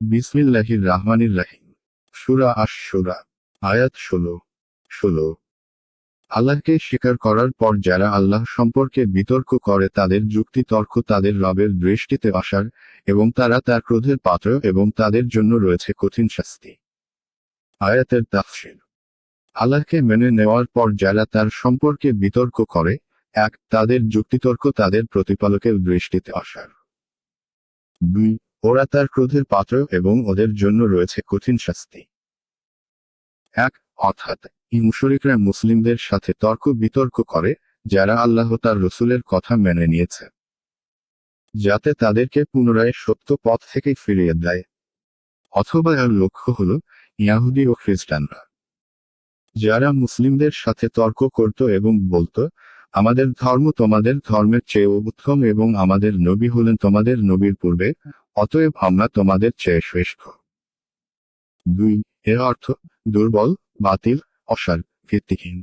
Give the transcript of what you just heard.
বিসমিল্লাহির রাহমানির রাহিম সুরা আশ আয়াত ষোলো ষোলো। আল্লাহকে স্বীকার করার পর যারা আল্লাহ সম্পর্কে বিতর্ক করে তাদের যুক্তি তর্ক তাদের রবের দৃষ্টিতে আসার এবং তারা তার ক্রোধের পাত্র এবং তাদের জন্য রয়েছে কঠিন শাস্তি। আয়াতের তাফসির। আল্লাহকে মেনে নেওয়ার পর যারা তার সম্পর্কে বিতর্ক করে, এক, তাদের যুক্তিতর্ক তাদের প্রতিপালকের দৃষ্টিতে আসার। দুই ওরা তার ক্রোধের পাত্র এবং ওদের জন্য রয়েছে কঠিন শাস্তি। এক, অর্থাৎ মুশরিকরা মুসলিমদের সাথে তর্ক বিতর্ক করে, যারা আল্লাহ তার রসুলের কথা মেনে নিয়েছে। যাতে তাদেরকে পুনরায় সত্য পথ থেকে ফিরিয়ে দেয়। অথবা এর লক্ষ্য হল, ইয়াহুদি ও খ্রিস্টানরা। যারা মুসলিমদের সাথে তর্ক করত এবং বলতো, আমাদের ধর্ম তোমাদের ধর্মের চেয়েও উত্তম এবং আমাদের নবী হলেন তোমাদের নবীর পূর্বে অতএব আমরা তোমাদের চেয়ে শ্রেষ্ঠ। দুই এর অর্থ দুর্বল বাতিল অসার ভিত্তিহীন।